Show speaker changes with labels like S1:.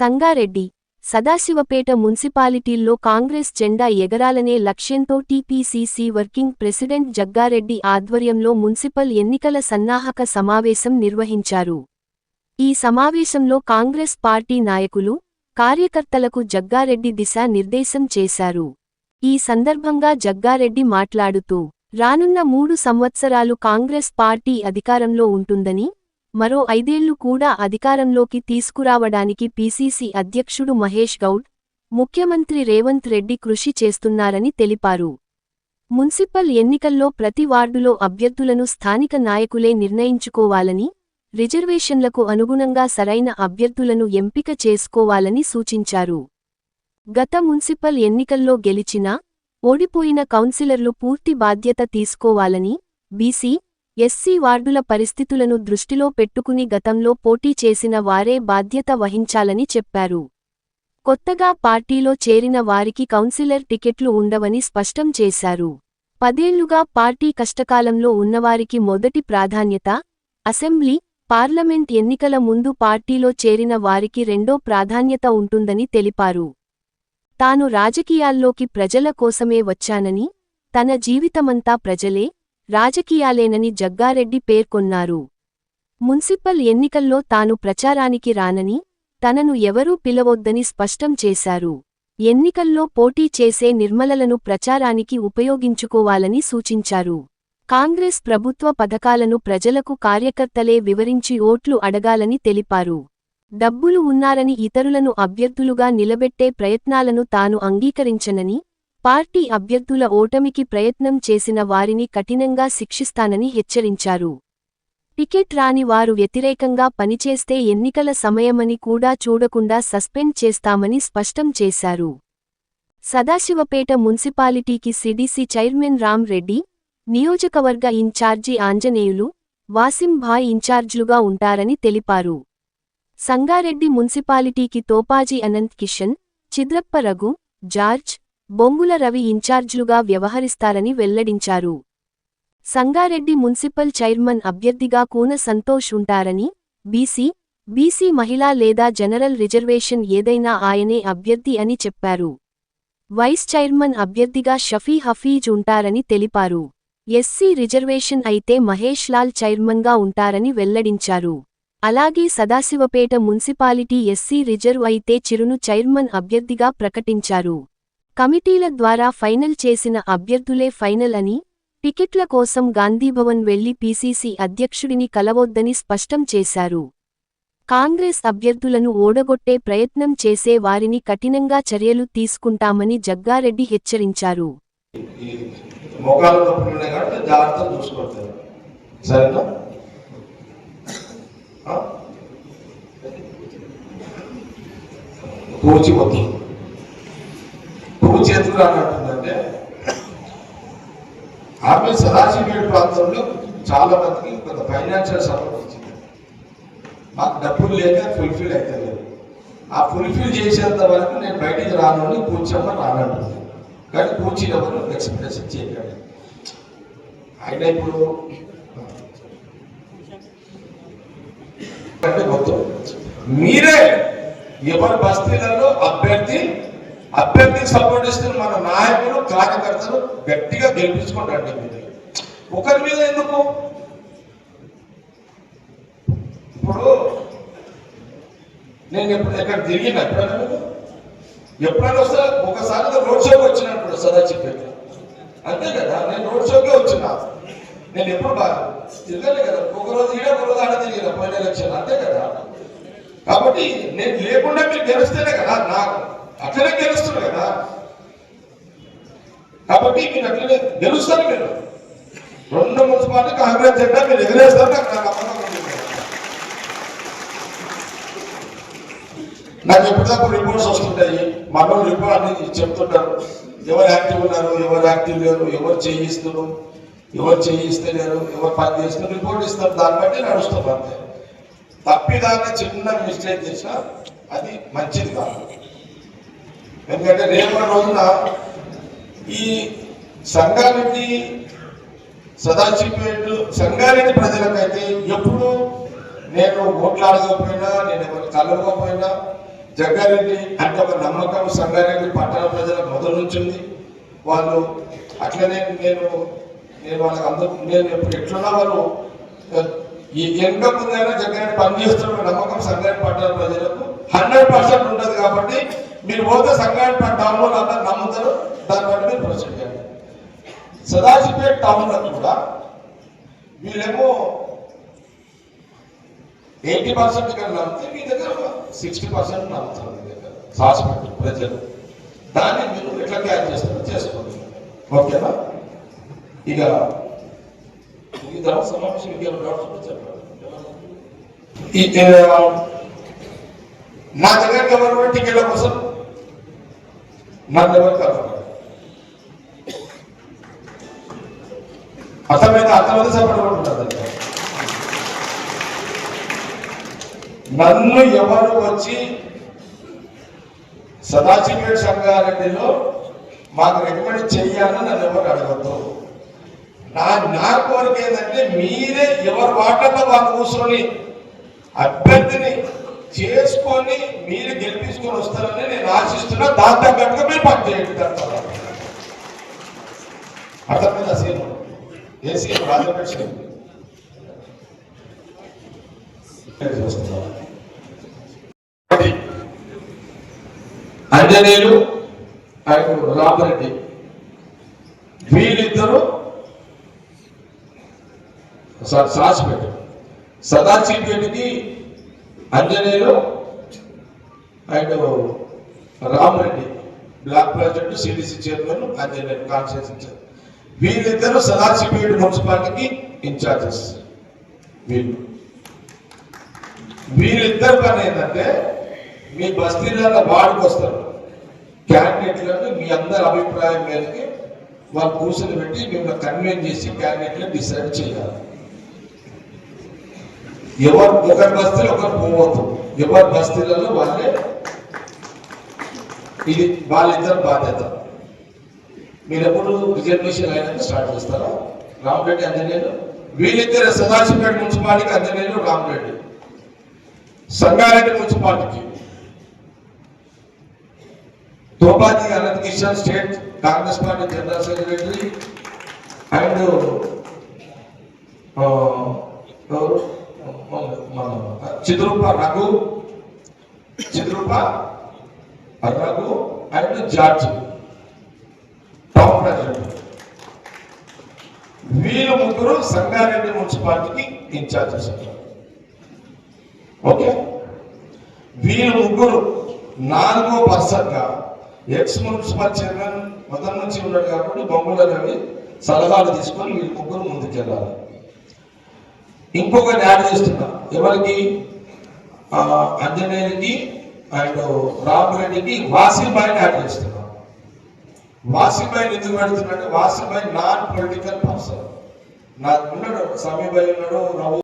S1: సంగారెడ్డి సదాశివపేట మున్సిపాలిటీల్లో కాంగ్రెస్ జెండా ఎగరాలనే లక్ష్యంతో టీపీసీసీ వర్కింగ్ ప్రెసిడెంట్ జగ్గారెడ్డి ఆధ్వర్యంలో మున్సిపల్ ఎన్నికల సన్నాహక సమావేశం నిర్వహించారు. ఈ సమావేశంలో కాంగ్రెస్ పార్టీ నాయకులు కార్యకర్తలకు జగ్గారెడ్డి దిశా నిర్దేశం చేశారు. ఈ సందర్భంగా జగ్గారెడ్డి మాట్లాడుతూ రానున్న మూడు సంవత్సరాలు కాంగ్రెస్ పార్టీ అధికారంలో ఉంటుందని మరో ఐదేళ్ళు కూడా అధికారంలోకి తీసుకురావడానికి పీసీసీ అధ్యక్షుడు మహేష్ గౌడ్ ముఖ్యమంత్రి రేవంత్ రెడ్డి కృషి చేస్తున్నారని తెలిపారు. మున్సిపల్ ఎన్నికల్లో ప్రతి వార్డులో అభ్యర్థులను స్థానిక నాయకులే నిర్ణయించుకోవాలని రిజర్వేషన్లకు అనుగుణంగా సరైన అభ్యర్థులను ఎంపిక చేసుకోవాలని సూచించారు. గత మున్సిపల్ ఎన్నికల్లో గెలిచినా ఓడిపోయిన కౌన్సిలర్లు పూర్తి బాధ్యత తీసుకోవాలని బీసీ ఎస్సీ వార్డుల పరిస్థితులను దృష్టిలో పెట్టుకుని గతంలో పోటీ చేసిన వారే బాధ్యత వహించాలని చెప్పారు. కొత్తగా పార్టీలో చేరిన వారికి కౌన్సిలర్ టికెట్లు ఉండవని స్పష్టం చేశారు. పదేళ్ళుగా పార్టీ కష్టకాలంలో ఉన్నవారికి మొదటి ప్రాధాన్యత అసెంబ్లీ పార్లమెంట్ ఎన్నికల ముందు పార్టీలో చేరిన వారికి రెండో ప్రాధాన్యత ఉంటుందని తెలిపారు. తాను రాజకీయాల్లోకి ప్రజల కోసమే వచ్చానని తన జీవితమంతా ప్రజలే రాజకీయాలేనని జగ్గారెడ్డి పేర్కొన్నారు. మున్సిపల్ ఎన్నికల్లో తాను ప్రచారానికి రానని తనను ఎవరూ పిలవొద్దని స్పష్టం చేశారు. ఎన్నికల్లో పోటీ చేసే నిర్మలలను ప్రచారానికి ఉపయోగించుకోవాలని సూచించారు. కాంగ్రెస్ ప్రభుత్వ పథకాలను ప్రజలకు కార్యకర్తలే వివరించి ఓట్లు అడగాలని తెలిపారు. డబ్బులు ఉన్నారని ఇతరులను అభ్యర్థులుగా నిలబెట్టే ప్రయత్నాలను తాను అంగీకరించనని పార్టీ అభ్యర్థుల ఓటమికి ప్రయత్నం చేసిన వారిని కఠినంగా శిక్షిస్తానని హెచ్చరించారు. టికెట్ రాని వారు వ్యతిరేకంగా పనిచేస్తే ఎన్నికల సమయమని కూడా చూడకుండా సస్పెండ్ చేస్తామని స్పష్టం చేశారు. సదాశివపేట మున్సిపాలిటీకి సిడిసి చైర్మన్ రామ్ రెడ్డి నియోజకవర్గ ఇన్ఛార్జి ఆంజనేయులు వాసింభాయ్ ఇన్ఛార్జ్లుగా ఉంటారని తెలిపారు. సంగారెడ్డి మున్సిపాలిటీకి తోపాజీ అనంత్ కిషన్ చిద్రప్ప రఘు జార్జ్ బొంగుల రవి ఇన్ఛార్జ్లుగా వ్యవహరిస్తారని వెల్లడించారు. సంగారెడ్డి మున్సిపల్ చైర్మన్ అభ్యర్థిగా కూన సంతోష్ ఉంటారని బీసీ బీసీ మహిళా లేదా జనరల్ రిజర్వేషన్ ఏదైనా ఆయనే అభ్యర్థి అని చెప్పారు. వైస్ చైర్మన్ అభ్యర్థిగా షఫీ హఫీజ్ ఉంటారని తెలిపారు. ఎస్సీ రిజర్వేషన్ అయితే మహేష్ లాల్ చైర్మన్గా ఉంటారని వెల్లడించారు. అలాగే సదాశివపేట మున్సిపాలిటీ ఎస్సీ రిజర్వ్ అయితే చిరును చైర్మన్ అభ్యర్థిగా ప్రకటించారు. కమిటీల ద్వారా ఫైనల్ చేసిన అభ్యర్థులే ఫైనల్ అని టికెట్ల కోసం గాంధీభవన్ వెళ్ళి పీసీసీ అధ్యక్షుడిని కలవొద్దని స్పష్టం చేశారు. కాంగ్రెస్ అభ్యర్థులను ఓడగొట్టే ప్రయత్నం చేసే వారిని కఠినంగా చర్యలు తీసుకుంటామని జగ్గారెడ్డి హెచ్చరించారు.
S2: ఈ నొప్పులు ఉన్నాయి కాబట్టి జాగ్రత్తగా చూసుకుంటారు సరేనా ఆ? పూచి మొత్తం చేతులు అన్నట్టుందంటే ఆమె సదాశివేడు ప్రాంతంలో చాలా మందికి కొంత ఫైనాన్షియల్ సపోర్ట్ ఇచ్చింది మాకు డబ్బులు లేక ఫుల్ఫిల్ అయితే ఆ ఫుల్ఫిల్ చేసేంత వరకు నేను బయటికి రాను అని రానంటుంది కానీ పూచి ఎవరు ఎక్స్ప్రెస్ చేయగలరు ఆయన ఇప్పుడు అంటే మొత్తం మీరే ఎవరి బస్తీలలో అభ్యర్థి అభ్యర్థికి సపోర్ట్ ఇస్తున్న మన నాయకులు కార్యకర్తలు గట్టిగా గెలిపించుకుంటారండి మీరు. ఒకరి మీద ఎందుకు? ఇప్పుడు నేను ఎప్పుడు ఎక్కడ తిరిగిన ఎప్పుడైనా ఎప్పుడైనా వస్తే ఒకసారి రోడ్ షోకి వచ్చినప్పుడు చెప్పేది. అంతే కదా నేను రోడ్ షోకే వచ్చిన. నేను ఎప్పుడు బాగా తిరగలే కదా ఒక రోజు ఈడ ఒక రోజు ఆడ తిరిగిన పోయిన ఎలక్షన్ అంతే కదా. కాబట్టి నేను లేకుండా మీరు గెలిస్తేనే కదా నాకు అట్లనే గెలుస్తున్నారు కదా. కాబట్టి మీరు అట్లనే గెలుస్తారు మీరు. రెండు మున్సిపాలిటీ కాంగ్రెస్ జెండా మీరు ఎగిరేస్తారు నాకు నాకు నమ్మకం నాకు రిపోర్ట్స్ వస్తుంటాయి. మనం రిపోర్ట్ అన్ని చెప్తుంటారు. ఎవరు యాక్టివ్ ఉన్నారు ఎవరు యాక్టివ్ లేరు ఎవరు చేయిస్తున్నారు ఎవరు చేయిస్తలేరు ఎవరు పని చేస్తున్నారు రిపోర్ట్ ఇస్తారు. దాన్ని బట్టి నడుస్తాం అంతే. తప్పిదాన్ని చిన్న మిస్టేక్ చేసినా అది మంచిది కాదు. ఎందుకంటే రేపటి రోజున ఈ సంగారెడ్డి సదాశివపేట సంగారెడ్డి ప్రజలకైతే ఎప్పుడు నేను ఓట్లు అడగకపోయినా నేను ఎవరు కలవకపోయినా జగ్గారెడ్డి అంటే ఒక నమ్మకం సంగారెడ్డి పట్టణ ప్రజలకు మొదలు నుంచింది. వాళ్ళు అట్లనే నేను నేను వాళ్ళకి అందరూ నేను ఎప్పుడు ఎట్లున్నా వాళ్ళు ఈ ఎంత ముందైనా జగ్గారెడ్డి పనిచేస్తున్న నమ్మకం సంగారెడ్డి పట్టణ ప్రజలకు హండ్రెడ్ పర్సెంట్ ఉంటుంది కాబట్టి మీరు పోతే సంగారెడ్డి టౌన్లో అందరూ నమ్ముతారు దాన్ని బట్టి మీరు ప్రొసీడ్ చేయండి సదాశివపేట టౌన్లో కూడా వీళ్ళేమో ఎయిటీ పర్సెంట్ ఇక్కడ నమ్మితే మీ దగ్గర సిక్స్టీ పర్సెంట్ నమ్ముతారు మీ దగ్గర. హాస్పిటల్ ప్రజలు. దాన్ని మీరు ఎట్లా క్యాచ్ చేస్తారో చేసుకోండి. ఓకేనా? ఇక ఈ ధర్మ సమావేశం ఇంకేమైనా డౌట్స్ ఈ నా దగ్గర ఎవరు టికెట్ల కోసం మధ్యలో ఎవరు అర్థమైతే అర్థమైతే సపడబడుతుంది నన్ను ఎవరు వచ్చి సదాశివపేట సంగారెడ్డిలో మాకు రికమెండ్ చెయ్యాలని నన్ను ఎవరు అడగద్దు. నా నా కోరిక ఏంటంటే మీరే ఎవరు వాటర్లో వాళ్ళు కూర్చొని అభ్యర్థిని చేసుకొని మీరు గెలిపించుకొని వస్తారని నేను ఆశిస్తున్నా. దాని తగ్గట్టుగా మేము పని దాని తర్వాత. అర్థమైందా Seenu A CM? Rajapeta Seenu Anjaneyulu and Ramareddy. వీళ్ళిద్దరూ సాసిపేట రెడ్డికి Anjaneyulu and Ramareddy block project CDC chairman Anjaneyulu constituency chairman వీళ్ళిద్దరూ సదాశివపేట మున్సిపాలిటీకి ఇన్ఛార్జెస్. వీళ్ళు. వీళ్ళిద్దరు పని ఏంటంటే మీ బస్తీలలో వాడికి వస్తారు. క్యాండిడేట్లను మీ అందరి అభిప్రాయం మేరకి వాళ్ళు కూర్చొని పెట్టి మిమ్మల్ని కన్వీన్ చేసి క్యాండిడేట్లు డిసైడ్ చేయాలి. ఎవరు ఒకరి బస్తీలు ఒకరు పోవద్దు. ఎవరి బస్తీలలో వాళ్ళే ఇది వాళ్ళిద్దరు బాధ్యత. మీరు ఎప్పుడు రిజర్వేషన్ అయినాక స్టార్ట్ చేస్తారా? రామరెడ్డి అంజనేయులు వీళ్ళిద్దరు సదాశివపేట మున్సిపాలిటీకి అంజనేయులు రామరెడ్డి. సంగారెడ్డి మున్సిపాలిటీకి Thopati Anant Kishan state Congress party general secretary and Chidrupa Raghu. Chidrupa Raghu and George. Town president వీళ్ళు ముగ్గురు సంగారెడ్డి మున్సిపాలిటీకి ఇన్ఛార్జెస్ ఓకే వీళ్ళు ముగ్గురు నాలుగో పర్సన్గా ఎక్స్ మున్సిపల్ చైర్మన్ మొదటి నుంచి ఉన్నాడు కాబట్టి బొమ్మల రవి సలహాలు తీసుకొని వీళ్ళు ముగ్గురు ముందుకెళ్ళాలి. ఇంకొకటి యాడ్ చేస్తున్నా. ఎవరికి? అంజనేయులకి అండ్ రామరెడ్డికి వాసిబాయిని యాడ్ చేస్తున్నాం. వాసిబాయిని ఎందుకు పెడుతున్నాడు వాసిబాయి నాన్ పొలిటికల్ పర్సన్. నాకు ఉన్నాడు సమీబాయి ఉన్నాడు రావు